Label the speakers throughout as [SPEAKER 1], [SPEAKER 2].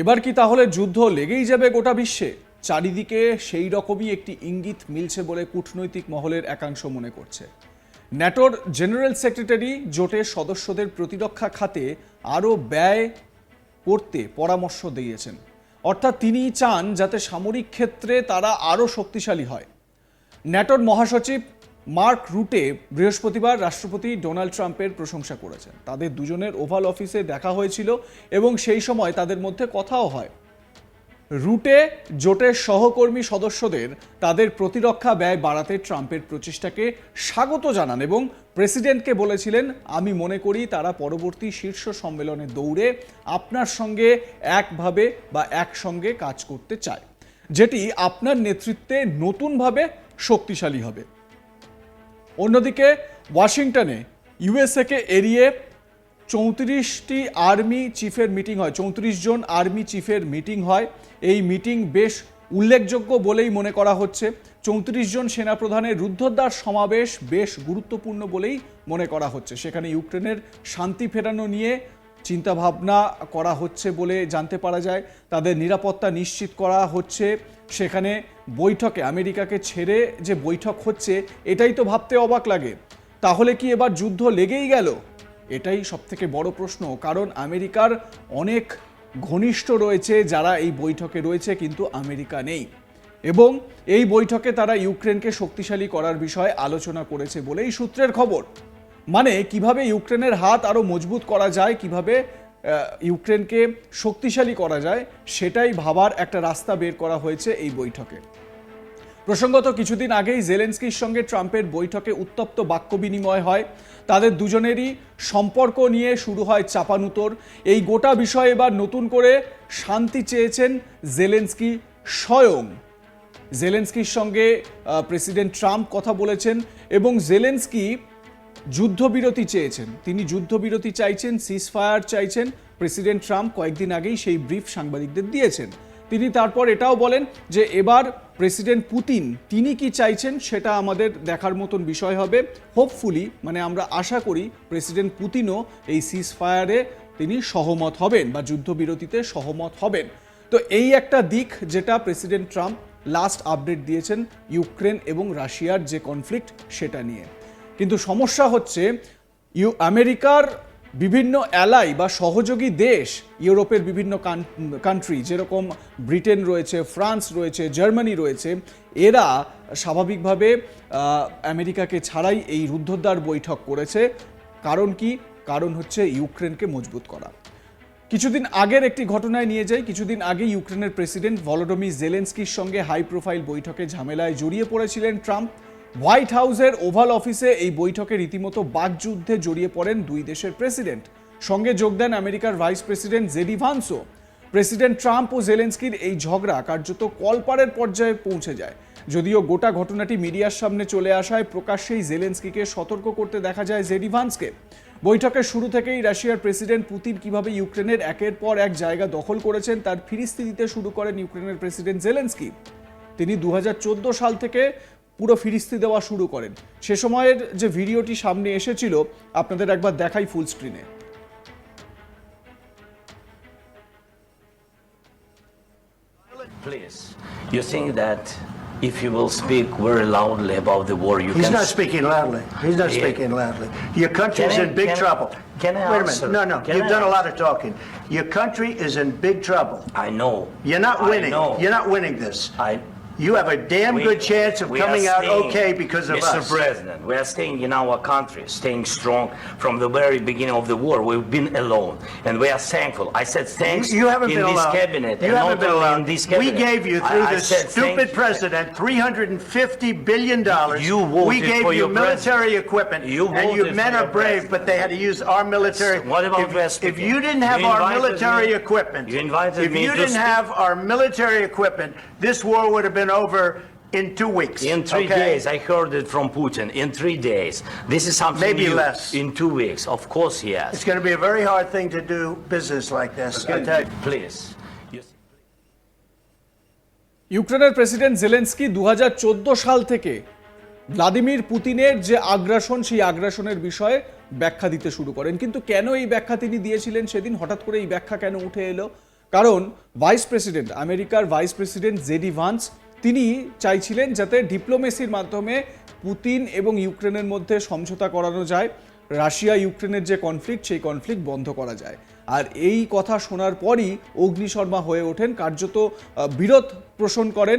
[SPEAKER 1] এবার কি তাহলে যুদ্ধ লেগেই যাবে গোটা বিশ্বে? চারিদিকে সেই রকমই একটি ইঙ্গিত মিলছে বলে কূটনৈতিক মহলের একাংশ মনে করছে। ন্যাটোর জেনারেল সেক্রেটারি জোটের সদস্যদের প্রতিরক্ষা খাতে আরও ব্যয় করতে পরামর্শ দিয়েছেন। অর্থাৎ তিনি চান যাতে সামরিক ক্ষেত্রে তারা আরও শক্তিশালী হয়। ন্যাটোর মহাসচিব মার্ক রুটে বৃহস্পতিবার রাষ্ট্রপতি ডোনাল্ড ট্রাম্পের প্রশংসা করেছেন। তাদের দুজনের ওভাল অফিসে দেখা হয়েছিল এবং সেই সময় তাদের মধ্যে কথাও হয়। রুটে জোটের সহকর্মী সদস্যদের তাদের প্রতিরক্ষা ব্যয় বাড়াতে ট্রাম্পের প্রচেষ্টাকে স্বাগত জানান এবং প্রেসিডেন্টকে বলেছিলেন, আমি মনে করি তারা পরবর্তী শীর্ষ সম্মেলনে দৌড়ে আপনার সঙ্গে একভাবে বা একসঙ্গে কাজ করতে চায়। যেটি আপনার নেতৃত্বে নতুনভাবে শক্তিশালী হবে। অন্যদিকে ওয়াশিংটনে ইউএসএকে এড়িয়ে চৌত্রিশটি আর্মি চিফের মিটিং হয়। চৌত্রিশ জন আর্মি চিফের মিটিং হয়। এই মিটিং বেশ উল্লেখযোগ্য বলেই মনে করা হচ্ছে। চৌত্রিশ জন সেনাপ্রধানের রুদ্ধদ্বার সমাবেশ বেশ গুরুত্বপূর্ণ বলেই মনে করা হচ্ছে। সেখানে ইউক্রেনের শান্তি ফেরানো নিয়ে চিন্তাভাবনা করা হচ্ছে বলে জানতে পারা যায়। তাদের নিরাপত্তা নিশ্চিত করা হচ্ছে। সেখানে বৈঠকে আমেরিকাকে ছেড়ে যে বৈঠক হচ্ছে, এটাই তো ভাবতে অবাক লাগে। তাহলে কি এবার যুদ্ধ লেগেই গেল? এটাই সবথেকে বড় প্রশ্ন। কারণ আমেরিকার অনেক ঘনিষ্ঠ রয়েছে যারা এই বৈঠকে রয়েছে, কিন্তু আমেরিকা নেই। এবং এই বৈঠকে তারা ইউক্রেনকে শক্তিশালী করার বিষয়ে আলোচনা করেছে বলেই সূত্রের খবর। মানে কীভাবে ইউক্রেনের হাত আরও মজবুত করা যায়, কীভাবে ইউক্রেনকে শক্তিশালী করা যায়, সেটাই ভাবার একটা রাস্তা বের করা হয়েছে এই বৈঠকে। প্রসঙ্গত কিছুদিন আগেই জেলেন্সকির সঙ্গে ট্রাম্পের বৈঠকে উত্তপ্ত বাক্য বিনিময় হয়। তাদের দুজনেরই সম্পর্ক নিয়ে শুরু হয় চাপানুতোর। এই গোটা বিষয়ে এবার নতুন করে শান্তি চেয়েছেন জেলেন্সকি স্বয়ং। জেলেন্সকির সঙ্গে প্রেসিডেন্ট ট্রাম্প কথা বলেছেন এবং জেলেন্সকি যুদ্ধবিরতি চেয়েছেন। তিনি যুদ্ধবিরতি চাইছেন সিজফায়ার চাইছেন। প্রেসিডেন্ট ট্রাম্প কয়েকদিন আগেই সেই ব্রিফ সাংবাদিকদের দিয়েছেন। তিনি তারপর এটাও বলেন যে, এবার প্রেসিডেন্ট পুতিন তিনি কি চাইছেন সেটা আমাদের দেখার মতন বিষয় হবে। হোপফুলি মানে আমরা আশা করি প্রেসিডেন্ট পুতিনও এই সিজফায়ারে তিনি সহমত হবেন বা যুদ্ধবিরতিতে সহমত হবেন। তো এই একটা দিক যেটা প্রেসিডেন্ট ট্রাম্প লাস্ট আপডেট দিয়েছেন ইউক্রেন এবং রাশিয়ার যে কনফ্লিক্ট সেটা নিয়ে। কিন্তু সমস্যা হচ্ছে, ইউ, আমেরিকার বিভিন্ন অ্যালাই বা সহযোগী দেশ, ইউরোপের বিভিন্ন কান্ট্রি যেরকম ব্রিটেন রয়েছে, ফ্রান্স রয়েছে, জার্মানি রয়েছে, এরা স্বাভাবিকভাবে আমেরিকাকে ছাড়াই এই রুদ্ধদ্বার বৈঠক করেছে। কারণ কি? কারণ হচ্ছে ইউক্রেনকে মজবুত করা। কিছুদিন আগের একটি ঘটনায় নিয়ে যাই, কিছুদিন আগে ইউক্রেনের প্রেসিডেন্ট ভলোডোমি জেলেন্সকির সঙ্গে হাই প্রোফাইল বৈঠকে ঝামেলায় জড়িয়ে পড়েছিলেন ট্রাম্প। হোয়াইট হাউসের ওভাল অফিসে এই বৈঠকে রীতিমতো বাকযুদ্ধে জড়িয়ে পড়েন দুই দেশের প্রেসিডেন্ট। সঙ্গে যোগ দেন আমেরিকার ভাইস প্রেসিডেন্ট জেডি ভান্সো। প্রেসিডেন্ট ট্রাম্প ও জেলেন্সকির এই ঝগড়া কার্যত কলপারের পর্যায়ে পৌঁছে যায়। যদিও গোটা ঘটনাটি মিডিয়ার সামনে চলে আসায় প্রকাশ্যেই জেলেন্সকিকে সতর্ক করতে দেখা যায় জেডি ভান্সকে। বৈঠকের শুরু থেকেই রাশিয়ার প্রেসিডেন্ট পুতিন কীভাবে ইউক্রেনের একের পর এক জায়গা দখল করেছেন তার ফিরিস্তি দিতে শুরু করেন ইউক্রেনের প্রেসিডেন্ট জেলেন্সকি। তিনি দু হাজার চোদ্দ সাল থেকে পুরো ফিরিস্তি দেওয়া শুরু করেন সে সময়ের যে ভিডিওটি সামনে এসেছিল আপনাদের একবার দেখাই ফুল স্ক্রিনে
[SPEAKER 2] Please, you think that if you will speak very loudly about the war, you
[SPEAKER 3] He's
[SPEAKER 2] can...
[SPEAKER 3] not speaking loudly. He's not
[SPEAKER 2] Yeah.
[SPEAKER 3] speaking loudly. Your country's
[SPEAKER 2] Can I-
[SPEAKER 3] in big
[SPEAKER 2] can I-
[SPEAKER 3] trouble.
[SPEAKER 2] can I
[SPEAKER 3] Wait a minute. No, no.
[SPEAKER 2] Can
[SPEAKER 3] You've
[SPEAKER 2] I
[SPEAKER 3] done a lot of talking. Your country is in big trouble.
[SPEAKER 2] I know.
[SPEAKER 3] You're not
[SPEAKER 2] I
[SPEAKER 3] winning.
[SPEAKER 2] know.
[SPEAKER 3] You're not winning this.
[SPEAKER 2] I...
[SPEAKER 3] You have a damn
[SPEAKER 2] we-
[SPEAKER 3] good chance of
[SPEAKER 2] we are
[SPEAKER 3] coming out
[SPEAKER 2] staying-
[SPEAKER 3] okay because of
[SPEAKER 2] Mr.
[SPEAKER 3] us.
[SPEAKER 2] President, we are staying in our country, staying strong from the very beginning of the war. We've been alone, and we are thankful. I said thanks
[SPEAKER 3] You haven't
[SPEAKER 2] in
[SPEAKER 3] been
[SPEAKER 2] this
[SPEAKER 3] allowed.
[SPEAKER 2] cabinet,
[SPEAKER 3] You
[SPEAKER 2] and
[SPEAKER 3] haven't
[SPEAKER 2] not
[SPEAKER 3] been
[SPEAKER 2] only
[SPEAKER 3] allowed.
[SPEAKER 2] in this
[SPEAKER 3] We gave you
[SPEAKER 2] I-
[SPEAKER 3] through
[SPEAKER 2] I
[SPEAKER 3] this
[SPEAKER 2] said thank
[SPEAKER 3] stupid president 350 billion dollars.
[SPEAKER 2] You voted
[SPEAKER 3] We gave
[SPEAKER 2] for
[SPEAKER 3] you
[SPEAKER 2] your
[SPEAKER 3] military equipment,
[SPEAKER 2] You
[SPEAKER 3] and you
[SPEAKER 2] voted
[SPEAKER 3] men
[SPEAKER 2] for
[SPEAKER 3] are
[SPEAKER 2] your
[SPEAKER 3] brave, but they had to use our military.
[SPEAKER 2] What about
[SPEAKER 3] if,
[SPEAKER 2] West
[SPEAKER 3] if
[SPEAKER 2] Virginia?
[SPEAKER 3] you didn't have
[SPEAKER 2] You
[SPEAKER 3] our
[SPEAKER 2] invited
[SPEAKER 3] military
[SPEAKER 2] me-
[SPEAKER 3] equipment,
[SPEAKER 2] you invited
[SPEAKER 3] if
[SPEAKER 2] me
[SPEAKER 3] you
[SPEAKER 2] to
[SPEAKER 3] didn't
[SPEAKER 2] speak.
[SPEAKER 3] have our military equipment, this war would have been over in two weeks.
[SPEAKER 2] In three
[SPEAKER 3] okay?
[SPEAKER 2] days, I heard it from Putin. In three days, this is something
[SPEAKER 3] Maybe
[SPEAKER 2] new.
[SPEAKER 3] less.
[SPEAKER 2] In two weeks, of course, he has.
[SPEAKER 3] It's going to be a very hard thing to do business like this. Tell you.
[SPEAKER 2] Please.
[SPEAKER 1] ইউক্রেনের president Zelensky দু সাল থেকে Vladimir পুতিনের যে আগ্রাসন সেই আগ্রাসনের বিষয়ে ব্যাখ্যা দিতে শুরু করেন কিন্তু কেন এই ব্যাখ্যা তিনি দিয়েছিলেন সেদিন হঠাৎ করে এই ব্যাখ্যা কেন উঠে এলো কারণ ভাইস প্রেসিডেন্ট, আমেরিকার ভাইস প্রেসিডেন্ট জেডি ভান্স, তিনি চাইছিলেন যাতে ডিপ্লোমেসির মাধ্যমে পুতিন এবং ইউক্রেনের মধ্যে সমঝোতা করানো যায়, রাশিয়া ইউক্রেনের যে কনফ্লিক্ট, সেই কনফ্লিক্ট বন্ধ করা যায়। আর এই কথা শোনার পরই অগ্নিশর্মা হয়ে ওঠেন, কার্যত বিরোধ পোষণ করেন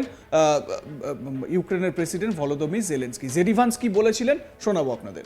[SPEAKER 1] ইউক্রেনের প্রেসিডেন্ট ভলোদমির জেলেন্সকি। জেডিভান্স কি বলেছিলেন? শোনাবো আপনাদের।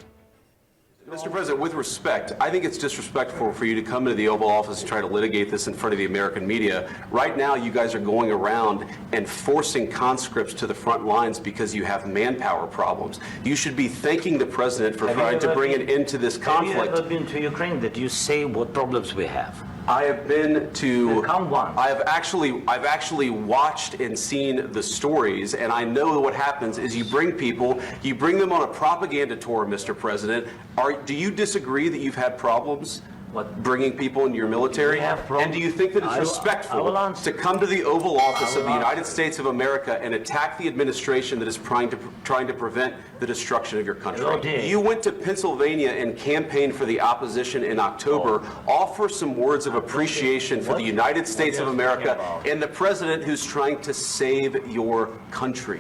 [SPEAKER 4] Mr. President, with respect, I think it's disrespectful for you to come into the Oval Office and try to litigate this in front of the American media. Right now, you guys are going around and forcing conscripts to the front lines because you have manpower problems. You should be thanking the President for
[SPEAKER 2] Have
[SPEAKER 4] trying to bring an
[SPEAKER 2] been-
[SPEAKER 4] end to this
[SPEAKER 2] Have you
[SPEAKER 4] conflict.
[SPEAKER 2] ever been to Ukraine that you say what problems we have?
[SPEAKER 4] I have been to.
[SPEAKER 2] Come one.
[SPEAKER 4] I have actually, I've actually watched and seen the stories, and I know what happens is you bring people, you bring them on a propaganda tour, Mr. President. Are, do you disagree that you've had problems?
[SPEAKER 2] What?
[SPEAKER 4] Bringing people into your military?
[SPEAKER 2] We have problems.
[SPEAKER 4] And do you think that it's
[SPEAKER 2] I
[SPEAKER 4] respectful
[SPEAKER 2] I will answer.
[SPEAKER 4] to come to the Oval Office of the United States of America and attack the administration that is trying to, trying to prevent the destruction of your country?
[SPEAKER 2] Dave.
[SPEAKER 4] You went to Pennsylvania and campaigned for the opposition in October. Offer some words of appreciation for the United States of America and the president who's trying to save your country.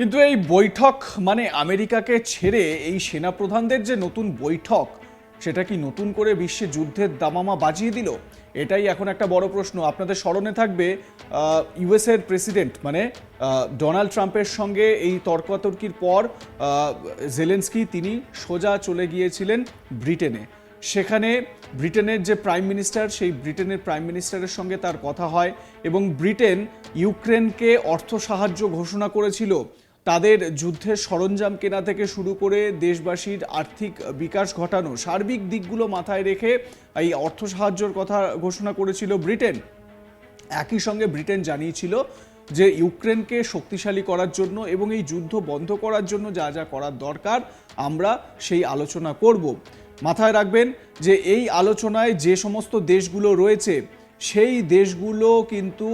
[SPEAKER 1] কিন্তু এই বৈঠক মানে আমেরিকাকে ছেড়ে এই সেনাপ্রধানদের যে নতুন বৈঠক, সেটা কি নতুন করে বিশ্বে যুদ্ধের দামামা বাজিয়ে দিল? এটাই এখন একটা বড় প্রশ্ন। আপনাদের স্মরণে থাকবে ইউএসএর প্রেসিডেন্ট মানে ডোনাল্ড ট্রাম্পের সঙ্গে এই তর্কাতর্কির পর জেলেন্সকি তিনি সোজা চলে গিয়েছিলেন ব্রিটেনে। সেখানে ব্রিটেনের যে প্রাইম মিনিস্টার, সেই ব্রিটেনের প্রাইম মিনিস্টারের সঙ্গে তার কথা হয় এবং ব্রিটেন ইউক্রেনকে অর্থ সাহায্য ঘোষণা করেছিল। তাদের যুদ্ধের সরঞ্জাম কেনা থেকে শুরু করে দেশবাসীর আর্থিক বিকাশ ঘটানো সার্বিক দিকগুলো মাথায় রেখে এই অর্থ সাহায্যের কথা ঘোষণা করেছিল ব্রিটেন। একই সঙ্গে ব্রিটেন জানিয়েছিল যে ইউক্রেনকে শক্তিশালী করার জন্য এবং এই যুদ্ধ বন্ধ করার জন্য যা যা করার দরকার, আমরা সেই আলোচনা করব। মাথায় রাখবেন যে এই আলোচনায় যে সমস্ত দেশগুলো রয়েছে সেই দেশগুলো কিন্তু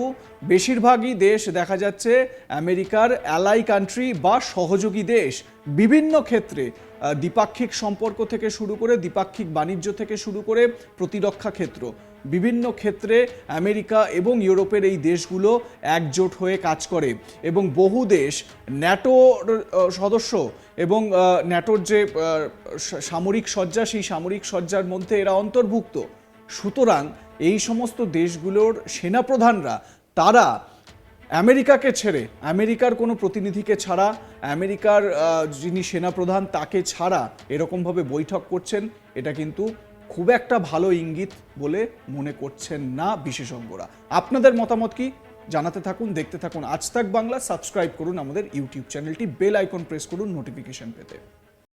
[SPEAKER 1] বেশিরভাগই দেশ দেখা যাচ্ছে আমেরিকার অ্যালাই কান্ট্রি বা সহযোগী দেশ। বিভিন্ন ক্ষেত্রে দ্বিপাক্ষিক সম্পর্ক থেকে শুরু করে দ্বিপাক্ষিক বাণিজ্য থেকে শুরু করে প্রতিরক্ষা ক্ষেত্র। বিভিন্ন ক্ষেত্রে আমেরিকা এবং ইউরোপের এই দেশগুলো একজোট হয়ে কাজ করে এবং বহু দেশ ন্যাটোর সদস্য এবং ন্যাটোর যে সামরিক সজ্জা, সেই সামরিক সজ্জার মধ্যে এরা অন্তর্ভুক্ত। সুতরাং এই সমস্ত দেশগুলোর সেনাপ্রধানরা, তারা আমেরিকাকে ছেড়ে, আমেরিকার কোনো প্রতিনিধিকে ছাড়া, আমেরিকার যিনি সেনাপ্রধান তাকে ছাড়া এরকমভাবে বৈঠক করছেন, এটা কিন্তু খুব একটা ভালো ইঙ্গিত বলে মনে করছেন না বিশেষজ্ঞরা। আপনাদের মতামত কি? জানাতে থাকুন, দেখতে থাকুন। আজ তাক বাংলা, সাবস্ক্রাইব করুন আমাদের ইউটিউব চ্যানেলটি, বেল আইকন প্রেস করুন নোটিফিকেশন পেতে।